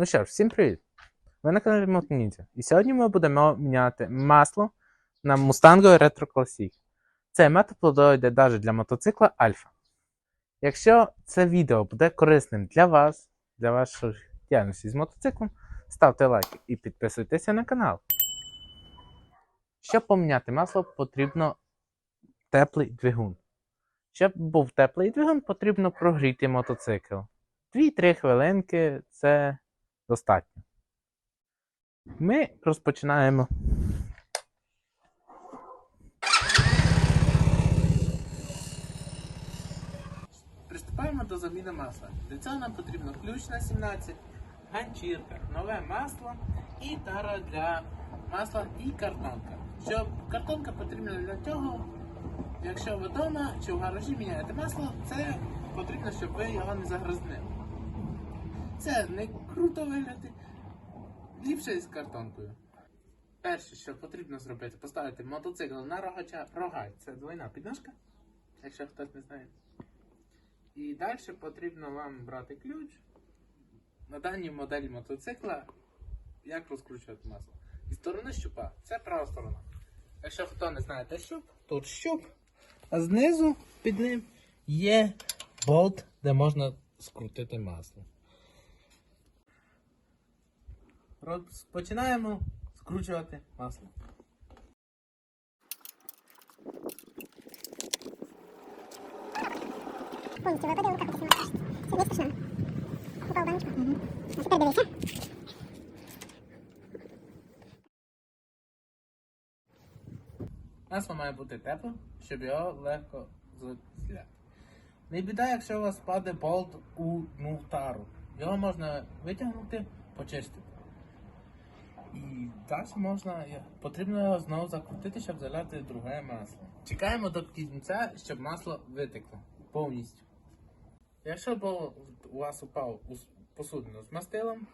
Ну що ж, всім привіт! Ви на каналі Мотоніндзя. І сьогодні ми будемо міняти масло на Mustang Retro Classic. Цей метод підійде навіть для мотоцикла Альфа. Якщо це відео буде корисним для вас, для вашої діяльності з мотоциклом, ставте лайк і підписуйтеся на канал. Щоб поміняти масло, потрібно теплий двигун. Щоб був теплий двигун, потрібно прогріти мотоцикл. 2-3 хвилинки це достатньо. Ми розпочинаємо. Приступаємо до заміни масла. Для цього нам потрібно ключ на 17, ганчірка, нове масло і тара для масла і картонка. Щоб картонка потрібна для того, якщо вдома чи в гаражі міняєте масло, це потрібно, щоб ви його не загрязнили. Це не круто виглядає. Ліпше з картонкою. Перше, що потрібно зробити, поставити мотоцикл на рогача. Рогач це двойна підножка, якщо хтось не знає. І далі потрібно вам брати ключ. На даній моделі мотоцикла, як розкручувати масло. І сторони щупа це права сторона. Якщо хто не знає, де щуп, тут щуп, а знизу під ним є болт, де можна скрутити масло. Розпочинаємо скручувати масло. Повністю випаде, рука потиснула. Це не страшно. Упав баночку. А тепер дивися. Масло має бути тепле, щоб його легко зляти. Не біда, якщо у вас впаде болт у ну, тару. Його можна витягнути, почистити. І далі можна, потрібно його знову закрутити, щоб заляти друге масло. Чекаємо до кінця, щоб масло витекло повністю. Якщо болт у вас упав посудину з мастилом,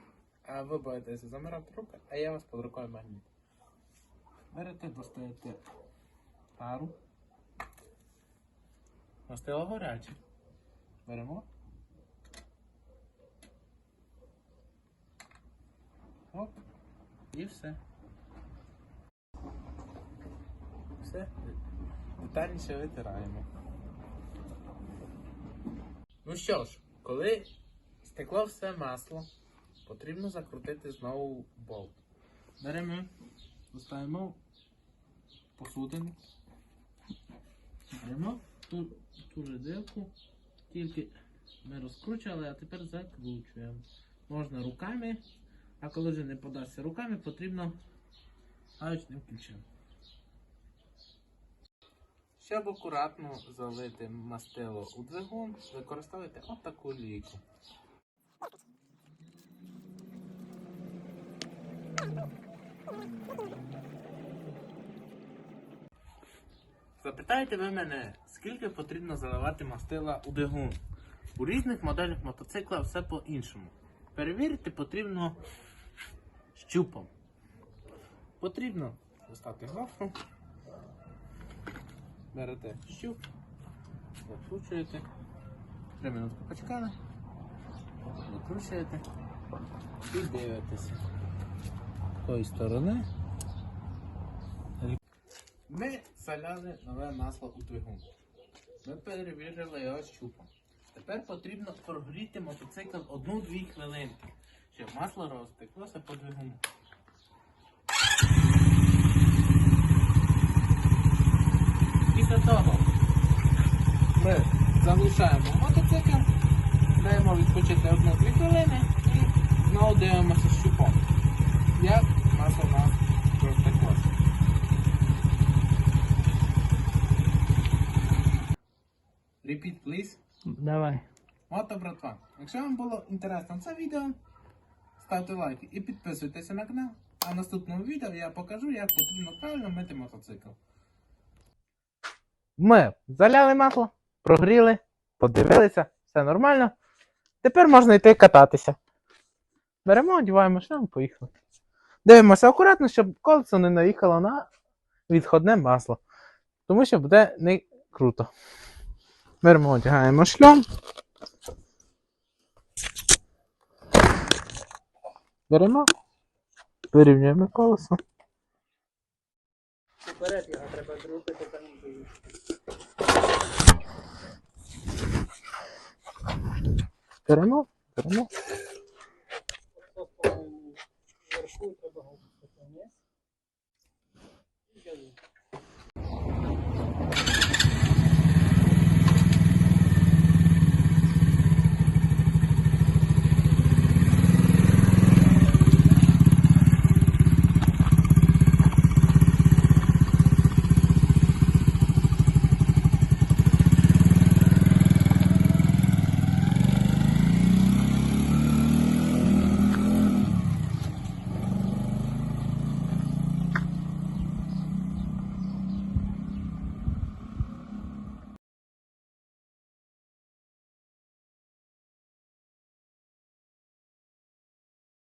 а ви боїтеся замирати руки, а я вас під рукою магніт. Берете, достаєте пару. Мастило гаряче. Беремо. Оп. І все. Все. Детальніше витираємо. Ну що ж, коли стекло все масло, потрібно закрутити знову болт. Беремо, доставимо посудину. Беремо ту, ту же дирку, тільки ми розкручували, а тепер закручуємо. Можна руками, а коли вже не подасться руками, потрібно гаючним ключем. Щоб акуратно залити мастило у двигун, використовуйте отаку лійку. Запитаєте ви мене, скільки потрібно заливати мастила у двигун? У різних моделях мотоцикла все по-іншому. Перевірити потрібно щупом. Потрібно достати графу. Берете щуп, закручуєте. Три минутки почекали. Закручуєте і дивитеся. З тої сторони. Ми заляли нове масло у двигун. Ми перевірили його щупом. Тепер потрібно прогріти мотоцикл 1-2 хвилинки, щоб масло розтеклося по двигуну. Після того ми заглушаємо мотоцикл, даємо відпочити 1-2 хвилини і знову дивимося щупом, як масло у нас розтеклося. Repeat, please. Давай. Ото, братва. Якщо вам було інтересно це відео, ставте лайки і підписуйтеся на канал. А в наступному відео я покажу, як потрібно правильно мити мотоцикл. Ми заляли масло, прогріли, подивилися, все нормально. Тепер можна йти кататися. Беремо, одіваємо шлем, поїхали. Дивимося акуратно, щоб колесо не наїхало на відходне масло. Тому що буде не круто. Беремо одягаємо шльом. Беремо, вирівнюємо колесо. Вперед його треба зробити, там не Беремо, беремо. Тобто, е, Верху треба губити, ні?